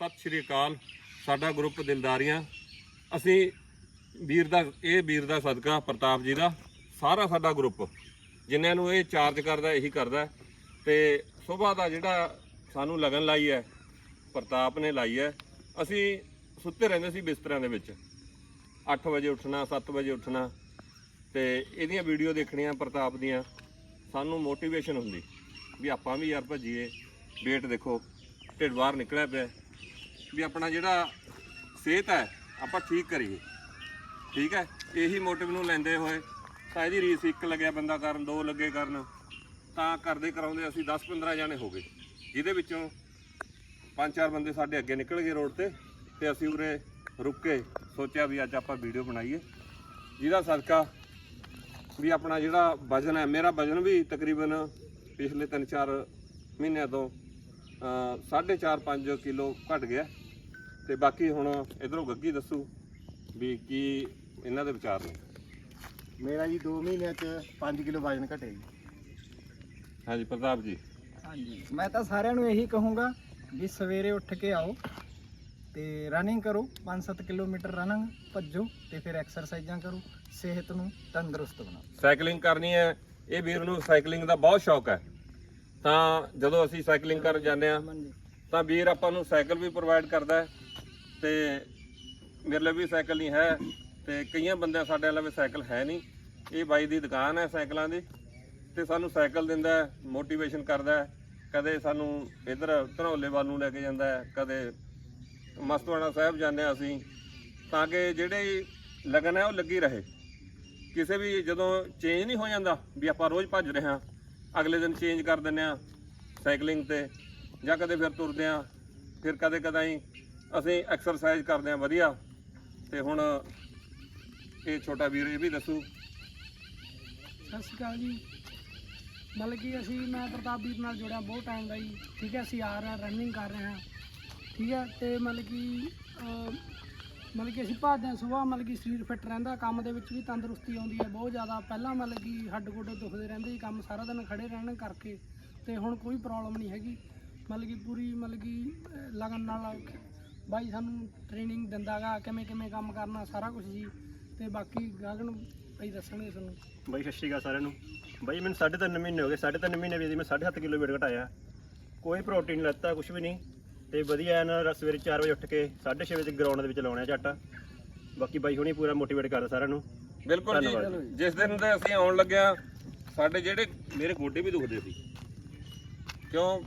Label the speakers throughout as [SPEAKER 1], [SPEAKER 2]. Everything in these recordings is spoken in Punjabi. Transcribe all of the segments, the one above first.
[SPEAKER 1] ਸਤਿ ਸ਼੍ਰੀ ਅਕਾਲ। ਸਾਡਾ ਗਰੁੱਪ ਦਿਲਦਾਰੀਆਂ। ਅਸੀਂ ਵੀਰ ਦਾ, ਇਹ ਵੀਰ ਦਾ ਸਦਕਾ, ਪ੍ਰਤਾਪ ਜੀ ਦਾ। ਸਾਰਾ ਸਾਡਾ ਗਰੁੱਪ, ਜਿਨ੍ਹਾਂ ਨੂੰ ਇਹ ਚਾਰਜ ਕਰਦਾ, ਇਹੀ ਕਰਦਾ। ਤੇ ਸਵੇਰ ਦਾ ਜਿਹੜਾ ਸਾਨੂੰ ਲਗਨ ਲਾਈ ਹੈ, ਪ੍ਰਤਾਪ ਨੇ ਲਾਈ ਹੈ, ਅਸੀਂ ਸੁੱਤੇ ਰਹਿੰਦੇ ਸੀ ਬਿਸਤਰਿਆਂ ਦੇ ਵਿੱਚ। 8 ਵਜੇ ਉੱਠਣਾ 7 ਵਜੇ ਉੱਠਣਾ, ਤੇ ਇਹਦੀਆਂ ਵੀਡੀਓ ਦੇਖਣੀਆਂ ਪ੍ਰਤਾਪ ਦੀਆਂ। ਸਾਨੂੰ ਮੋਟੀਵੇਸ਼ਨ ਹੁੰਦੀ, ਵੀ ਆਪਾਂ ਵੀ ਯਾਰ ਭੱਜੀਏ ਵੇਟ ਦੇਖੋ, ਢਿੱਡ ਬਾਹਰ ਨਿਕਲਿਆ ਪਿਆ। ਵੀ ਆਪਣਾ ਜਿਹੜਾ ਸਿਹਤ ਹੈ, ਆਪਾਂ ਠੀਕ ਕਰੀਏ। ਠੀਕ ਹੈ? ਇਹੀ ਮੋਟਿਵ ਨੂੰ ਲੈਂਦੇ ਹੋਏ ਤਾਂ ਇਹਦੀ ਰੀਸ ਇੱਕ ਲੱਗਿਆ ਬੰਦਾ ਕਰਨ, ਦੋ ਲੱਗੇ ਕਰਨ। ਤਾਂ ਕਰਦੇ ਕਰਾਉਂਦੇ ਅਸੀਂ 10 15 ਜਾਣੇ ਹੋ ਗਏ। ਜਿਹਦੇ ਵਿੱਚੋਂ ਪੰਜ ਚਾਰ ਬੰਦੇ ਸਾਡੇ ਅੱਗੇ ਨਿਕਲ ਗਏ ਰੋਡ ਤੇ ਤੇ ਅਸੀਂ ਉਰੇ ਰੁਕ ਕੇ ਸੋਚਿਆ ਵੀ ਅੱਜ ਆਪਾਂ ਵੀਡੀਓ ਬਣਾਈਏ। ਜਿਹਦਾ ਸਦਕਾ ਵੀ ਆਪਣਾ ਜਿਹੜਾ ਵਜਨ ਹੈ, ਮੇਰਾ ਵਜਨ ਵੀ ਤਕਰੀਬਨ ਪਿਛਲੇ 3-4 ਮਹੀਨਿਆਂ ਤੋਂ 4.5 5 ਕਿਲੋ ਘਟ ਗਿਆ। ਤੇ ਬਾਕੀ ਹੁਣ ਇਧਰੋਂ ਗੱਗੀ ਦੱਸੂ ਵੀ ਕੀ ਇਹਨਾਂ ਦੇ ਵਿਚਾਰ ਨੇ।
[SPEAKER 2] ਮੇਰਾ ਜੀ 2 ਮਹੀਨਿਆਂ ਚ 5 ਕਿਲੋ ਵਜਨ ਘਟਿਆ ਜੀ।
[SPEAKER 1] ਹਾਂਜੀ ਪ੍ਰਤਾਪ ਜੀ।
[SPEAKER 3] ਹਾਂਜੀ। ਮੈਂ ਤਾਂ ਸਾਰਿਆਂ ਨੂੰ ਇਹੀ ਕਹੂੰਗਾ ਵੀ ਸਵੇਰੇ ਉੱਠ ਕੇ ਆਓ ਤੇ ਰਨਿੰਗ ਕਰੋ 5-7 ਕਿਲੋਮੀਟਰ ਰਨਿੰਗ ਭੱਜੋ ਤੇ ਫਿਰ ਐਕਸਰਸਾਈਜ਼ਾਂ ਕਰੋ ਸਿਹਤ ਨੂੰ ਤੰਦਰੁਸਤ ਬਣਾਓ।
[SPEAKER 1] ਸਾਈਕਲਿੰਗ ਕਰਨੀ ਹੈ। ਇਹ ਵੀਰ ਨੂੰ ਸਾਈਕਲਿੰਗ ਦਾ ਬਹੁਤ ਸ਼ੌਕ ਹੈ। ਤਾਂ ਜਦੋਂ ਅਸੀਂ ਸਾਈਕਲਿੰਗ ਕਰਨ ਜਾਂਦੇ ਆ ਤਾਂ ਵੀਰ ਆਪਾਂ ਨੂੰ ਸਾਈਕਲ ਵੀ ਪ੍ਰੋਵਾਈਡ ਕਰਦਾ ਹੈ। ਤੇ ਮੇਰੇ ਲਈ ਵੀ ਸਾਈਕਲ ਨਹੀਂ ਹੈ ਤੇ ਕਈਆਂ ਬੰਦਿਆਂ ਸਾਡੇ ਲਈ ਸਾਈਕਲ ਹੈ ਨਹੀਂ। ਇਹ ਬਾਈ ਦੀ ਦੁਕਾਨ ਹੈ ਸਾਈਕਲਾਂ ਦੀ ਤੇ ਸਾਨੂੰ ਸਾਈਕਲ ਦਿੰਦਾ ਮੋਟੀਵੇਸ਼ਨ ਕਰਦਾ ਕਦੇ ਸਾਨੂੰ ਇਧਰ ਧਨੌਲੇ ਵੱਲ ਨੂੰ ਲੈ ਕੇ ਜਾਂਦਾ ਕਦੇ ਮਸਤਵਾਣਾ ਸਾਹਿਬ ਜਾਂਦੇ ਹਾਂ ਅਸੀਂ ਤਾਂ ਕਿ ਜਿਹੜੇ ਲਗਨ ਹੈ ਉਹ ਲੱਗੀ ਰਹੇ। ਕਿਸੇ ਵੀ ਜਦੋਂ ਚੇਂਜ ਨਹੀਂ ਹੋ ਜਾਂਦਾ ਵੀ ਆਪਾਂ ਰੋਜ਼ ਭੱਜ ਰਹੇ ਹਾਂ, ਅਗਲੇ ਦਿਨ ਚੇਂਜ ਕਰ ਦਿੰਦੇ ਆ ਸਾਈਕਲਿੰਗ ਤੇ ਜਾਂ ਕਦੇ ਫਿਰ ਤੁਰਦੇ ਆ ਫਿਰ ਕਦੇ ਕਦਾਈ ਅਸੀਂ ਐਕਸਰਸਾਈਜ਼ ਕਰਦੇ ਆ ਵਧੀਆ। ਤੇ ਹੁਣ ਇਹ ਛੋਟਾ ਵੀਰ ਇਹ ਵੀ ਦੱਸੂ।
[SPEAKER 4] ਸਤਿ ਸ਼੍ਰੀ ਅਕਾਲ ਜੀ। ਮਤਲਬ ਕਿ ਅਸੀਂ ਮੈਂ ਪ੍ਰਤਾਪ ਵੀਰ ਨਾਲ ਜੁੜਿਆ ਬਹੁਤ ਟਾਈਮ ਦਾ ਜੀ। ਠੀਕ ਹੈ ਅਸੀਂ ਆ ਰਹੇ ਹਾਂ ਰਨਿੰਗ ਕਰ ਰਹੇ ਹਾਂ। ਠੀਕ ਹੈ ਤੇ ਮਤਲਬ ਕਿ ਅਹ, ਮਤਲਬ ਕਿ ਅਸੀਂ ਭੱਜਦੇ ਹਾਂ ਸਵੇਰ ਮਤਲਬ ਕਿ ਸਰੀਰ ਫਿੱਟ ਰਹਿੰਦਾ ਕੰਮ ਦੇ ਵਿੱਚ ਵੀ ਤੰਦਰੁਸਤੀ ਆਉਂਦੀ ਹੈ ਬਹੁਤ ਜ਼ਿਆਦਾ। ਪਹਿਲਾਂ ਮਤਲਬ ਕਿ ਹੱਡ ਗੋਡੇ ਦੁਖਦੇ ਰਹਿੰਦੇ ਸੀ ਕੰਮ ਸਾਰਾ ਦਿਨ ਖੜੇ ਰਹਿਣ ਕਰਕੇ। ਤੇ ਹੁਣ ਕੋਈ ਪ੍ਰੋਬਲਮ ਨਹੀਂ ਹੈਗੀ। ਮਤਲਬ ਕਿ ਪੂਰੀ ਮਤਲਬ ਕਿ ਅਹ, ਲਗਨ ਨਾਲ ਬਾਈ ਸਾਨੂੰ ਟ੍ਰੇਨਿੰਗ ਦਿੰਦਾਗਾ ਕਿਵੇਂ ਕਿਵੇਂ ਕੰਮ ਕਰਨਾ ਸਾਰਾ ਕੁਝ ਜੀ। ਤੇ ਬਾਕੀ ਗਗਨ ਭਾਈ ਦੱਸਣਗੇ ਤੁਹਾਨੂੰ।
[SPEAKER 2] ਬਾਈ ਸਤਿ ਸ਼੍ਰੀ ਅਕਾਲ ਸਾਰਿਆਂ ਨੂੰ। ਬਾਈ ਮੈਨੂੰ 3.5 ਮਹੀਨੇ ਹੋ ਗਏ 3.5 ਮਹੀਨੇ ਵਿੱਚ ਮੈਂ 7.5 ਕਿਲੋ weight ਘਟਾਇਆ। ਕੋਈ ਪ੍ਰੋਟੀਨ ਲੱਤਾ ਕੁਝ ਵੀ ਨਹੀਂ। ਤੇ ਵਧੀਆ ਐਨ ਸਵੇਰੇ 4 ਵਜੇ ਉੱਠ ਕੇ 6:30 ਵਜੇ ਗਰਾਊਂਡ ਦੇ ਵਿੱਚ ਲਾਉਣਾ ਝੱਟ। ਬਾਕੀ ਬਾਈ ਹੁਣੀ ਪੂਰਾ ਮੋਟੀਵੇਟ ਕਰਦਾ ਸਾਰਿਆਂ ਨੂੰ।
[SPEAKER 1] ਬਿਲਕੁਲ ਜੀ। ਜਿਸ ਦਿਨ ਦੇ ਅਸੀਂ ਆਉਣ ਲੱਗਿਆ ਸਾਡੇ ਜਿਹੜੇ ਮੇਰੇ ਗੋਡੇ ਵੀ ਦੁਖਦੇ ਸੀ। ਕਿਉਂ?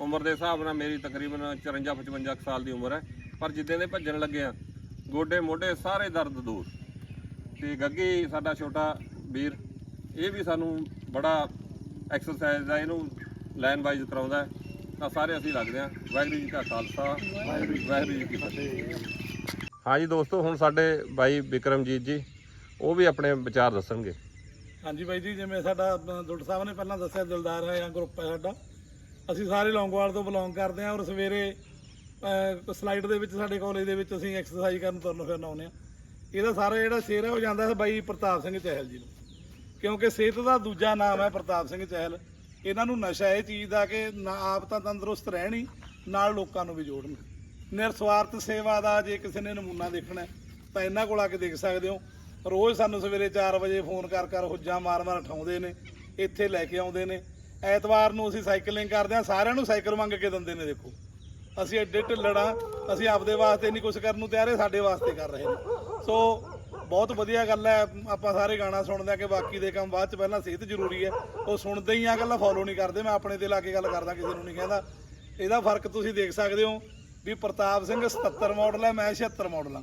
[SPEAKER 1] ਉਮਰ ਦੇ ਹਿਸਾਬ ਨਾਲ ਮੇਰੀ ਤਕਰੀਬਨ 54 55 ਕੁ ਸਾਲ ਦੀ ਉਮਰ ਹੈ। ਪਰ ਜਿੱਦਾਂ ਦੇ ਭੱਜਣ ਲੱਗਿਆ ਗੋਡੇ ਮੋਢੇ ਸਾਰੇ ਦਰਦ ਦੂਰ। ਤੇ ਗੱਗੀ ਸਾਡਾ ਛੋਟਾ ਵੀਰ ਇਹ ਵੀ ਸਾਨੂੰ ਬੜਾ ਐਕਸਰਸਾਈਜ਼ ਦਾ ਇਹਨੂੰ ਲਾਈਨ ਵਾਈਜ਼ ਕਰਾਉਂਦਾ ਤਾਂ ਸਾਰੇ ਅਸੀਂ ਲੱਗਦੇ ਹਾਂ। ਵਾਹਿਗੁਰੂ ਜੀ ਕਾ ਖਾਲਸਾ ਵਾਹਿਗੁਰੂ ਜੀ ਕੀ ਫਤਿਹ। ਹਾਂਜੀ ਦੋਸਤੋ ਹੁਣ ਸਾਡੇ ਬਾਈ ਵਿਕਰਮਜੀਤ ਜੀ ਉਹ ਵੀ ਆਪਣੇ ਵਿਚਾਰ ਦੱਸਣਗੇ।
[SPEAKER 5] ਹਾਂਜੀ ਬਾਈ ਜੀ ਜਿਵੇਂ ਸਾਡਾ ਅ, ਦੁੱਟ ਸਾਹਿਬ ਨੇ ਪਹਿਲਾਂ ਦੱਸਿਆ ਦਿਲਦਾਰ ਹੈ ਜਾਂ ਗਰੁੱਪ ਹੈ ਸਾਡਾ। ਅਸੀਂ ਸਾਰੇ ਲੌਂਗਵਾਲ ਤੋਂ ਬਿਲੋਂਗ ਕਰਦੇ ਹਾਂ ਔਰ ਸਵੇਰੇ ਸਲਾਈਡ ਦੇ ਵਿੱਚ ਸਾਡੇ ਕਾਲਜ ਦੇ ਵਿੱਚ ਅਸੀਂ ਐਕਸਰਸਾਈਜ਼ ਕਰਨ ਤੁਰਨ ਫਿਰਨ ਆਉਂਦੇ ਹਾਂ। ਇਹਦਾ ਸਾਰਾ ਜਿਹੜਾ ਸ਼ੇਰ ਹੈ ਉਹ ਜਾਂਦਾ ਹੈ ਬਾਈ ਪ੍ਰਤਾਪ ਸਿੰਘ ਚਹਿਲ ਜੀ ਨੂੰ। ਕਿਉਂਕਿ ਸਿਹਤ ਦਾ ਦੂਜਾ ਨਾਮ ਹੈ ਪ੍ਰਤਾਪ ਸਿੰਘ ਚਹਿਲ। ਇਹਨਾਂ ਨੂੰ ਨਸ਼ਾ ਇਹ ਚੀਜ਼ ਦਾ ਕਿ ਨਾ ਆਪ ਤਾਂ ਤੰਦਰੁਸਤ ਰਹਿਣੀ ਨਾਲ ਲੋਕਾਂ ਨੂੰ ਵੀ ਜੋੜਨ। ਨਿਰਸਵਾਰਥ ਸੇਵਾ ਦਾ ਜੇ ਕਿਸੇ ਨੇ ਨਮੂਨਾ ਦੇਖਣਾ ਤਾਂ ਇਹਨਾਂ ਕੋਲ ਆ ਕੇ ਦੇਖ ਸਕਦੇ ਹੋ। ਰੋਜ਼ ਸਾਨੂੰ ਸਵੇਰੇ 4 ਵਜੇ ਫੋਨ ਕਰ ਕਰ ਹੁੱਜਾਂ ਮਾਰ ਮਾਰ ਉਠਾਉਂਦੇ ਨੇ, ਇੱਥੇ ਲੈ ਕੇ ਆਉਂਦੇ ਨੇ। ਐਤਵਾਰ ਨੂੰ ਅਸੀਂ ਸਾਈਕਲਿੰਗ ਕਰਦੇ ਹਾਂ, ਸਾਰਿਆਂ ਨੂੰ ਸਾਈਕਲ ਮੰਗ ਕੇ ਦਿੰਦੇ ਨੇ, ਦੇਖੋ। ਅਸੀਂ ਐਡੇ ਢਿੱਲੜਾਂ ਅਸੀਂ ਆਪਦੇ ਵਾਸਤੇ ਨਹੀਂ ਕੁਝ ਕਰਨ ਨੂੰ ਤਿਆਰ ਇਹ ਸਾਡੇ ਵਾਸਤੇ ਕਰ ਰਹੇ ਨੇ। ਸੋ ਬਹੁਤ ਵਧੀਆ ਗੱਲ ਹੈ, ਆਪਾਂ ਸਾਰੇ ਗਾਣਾ ਸੁਣਦੇ ਆ ਕਿ ਬਾਕੀ ਦੇ ਕੰਮ ਬਾਅਦ ਚ ਪਹਿਲਾਂ ਸਿਹਤ ਜ਼ਰੂਰੀ ਹੈ। ਉਹ ਸੁਣਦੇ ਹੀ ਆ, ਗੱਲਾਂ ਫੋਲੋ ਨਹੀਂ ਕਰਦੇ, ਮੈਂ ਆਪਣੇ ਤੇ ਲਾ ਕੇ ਗੱਲ ਕਰਦਾ, ਕਿਸੇ ਨੂੰ ਨਹੀਂ ਕਹਿੰਦਾ। ਇਹਦਾ ਫ਼ਰਕ ਤੁਸੀਂ ਦੇਖ ਸਕਦੇ ਹੋ ਵੀ ਪ੍ਰਤਾਪ ਸਿੰਘ 77 ਮਾਡਲ ਹੈ, ਮੈਂ 76 ਮਾਡਲ ਹਾਂ।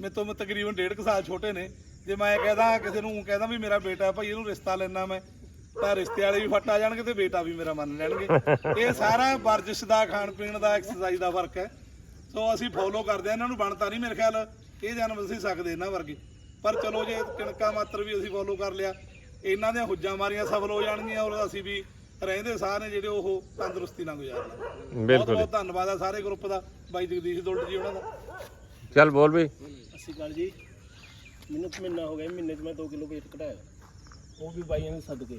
[SPEAKER 5] ਮੇਰੇ ਤੋਂ ਤਕਰੀਬਨ ਡੇਢ ਕੁ ਸਾਲ ਛੋਟੇ ਨੇ। ਜੇ ਮੈਂ ਕਹਦਾ, ਕਿਸੇ ਨੂੰ ਕਹਦਾ ਵੀ ਮੇਰਾ ਬੇਟਾ ਹੈ, ਭਾਈ ਇਹਨੂੰ ਰਿਸ਼ਤਾ ਲੈਣਾ ਮੈਂ। ਤਾਂ ਰਿਸ਼ਤੇ ਵਾਲੇ ਵੀ ਫੱਟ ਆ ਜਾਣਗੇ ਤੇ ਬੇਟਾ ਵੀ ਮੇਰਾ ਮੰਨ ਲੈਣਗੇ। ਇਹ ਸਾਰਾ ਵਰਜਿਸ਼ ਦਾ ਖਾਣ ਪੀਣ ਦਾ ਐਕਸਰਸਾਈਜ਼ ਦਾ ਫ਼ਰਕ ਹੈ। ਸੋ ਅਸੀਂ ਫੋਲੋ ਕਰਦੇ ਆ ਇਹਨਾਂ ਨੂੰ ਬਣਤਾ ਨਹੀਂ ਮੇਰੇ ਖਿਆਲ। ਇਹ ਜਨਮ ਅਸੀਂ ਸਕਦੇ ਇਹਨਾਂ ਵਰਗੇ। ਪਰ ਚਲੋ ਜੇ ਕਿਣਕਾ ਮਾਤਰ ਵੀ ਅਸੀਂ ਫੋਲੋ ਕਰ ਲਿਆ। ਇਹਨਾਂ ਦੀਆਂ ਹੁੱਜਾਂ ਮਾਰੀਆਂ ਸਫਲ ਹੋ ਜਾਣਗੀਆਂ ਔਰ ਅਸੀਂ ਵੀ ਰਹਿੰਦੇ ਨੇ ਜਿਹੜੇ ਉਹ ਤੰਦਰੁਸਤੀ ਨਾਲ ਗੁਜ਼ਾਰਨਾ। ਬਹੁਤ
[SPEAKER 1] ਬਿਲਕੁਲ।
[SPEAKER 5] ਬਹੁਤ ਧੰਨਵਾਦ ਆ ਸਾਰੇ ਗਰੁੱਪ ਦਾ ਬਾਈ ਜਗਦੀਸ਼ ਦੁਲਟ ਜੀ ਉਹਨਾਂ ਦਾ।
[SPEAKER 1] ਚੱਲ ਬੋਲ ਵੀ।
[SPEAKER 2] ਸਤਿ ਸ਼੍ਰੀ ਅਕਾਲ ਜੀ। ਮੈਨੂੰ ਮਹੀਨਾ ਹੋ ਗਿਆ ਮਹੀਨੇ 'ਚ ਮੈਂ 2 ਕਿਲੋ weight ਘਟਾਇਆ ਉਹ ਵੀ ਬਾਈਆਂ ਦੇ ਸਦਕੇ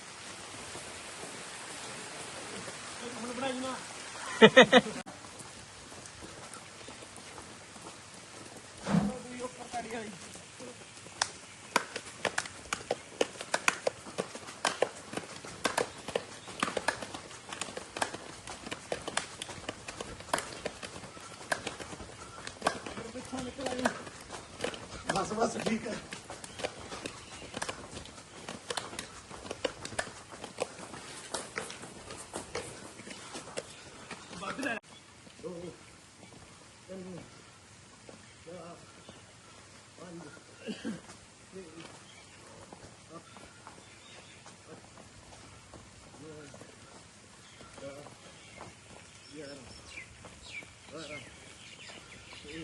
[SPEAKER 3] ਬਸ ਬਸ ਠੀਕ ਹੈ।
[SPEAKER 5] Yeah.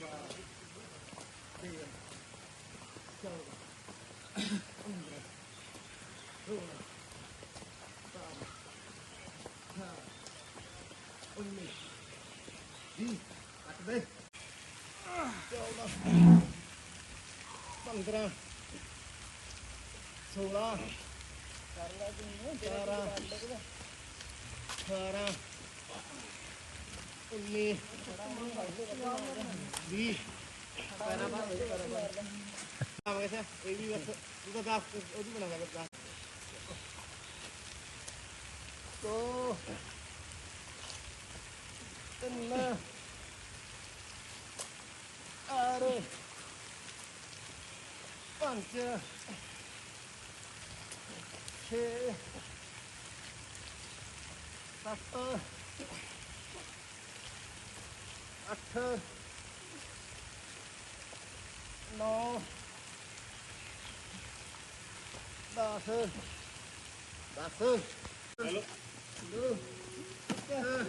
[SPEAKER 5] Wow. Yeah.
[SPEAKER 3] ਪੰਦਰਾਂ ਸੋਲਾਂ ਕਰ ਲੈ ਤੂੰ ਅਠਾਰਾਂ ਅਠਾਰਾਂ ਉੱਨੀ ਵੀਹ ਪੈਰਾਂ ਬਾਹਰ ਪੈਰਾਂ 먹으세요. 여기 네. 와서 누가 다 어디로 나가겠다. 또. 끝나 아래. 반짝 세. 다섯. 아트 노 10 10 ਚਲੋ 2 1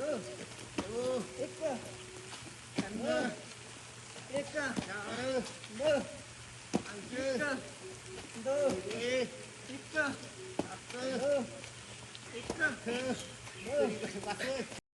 [SPEAKER 3] 2 1 ਕੰਨਾ 1 4 2 ਅੰਕ 2 1 1 1 1 1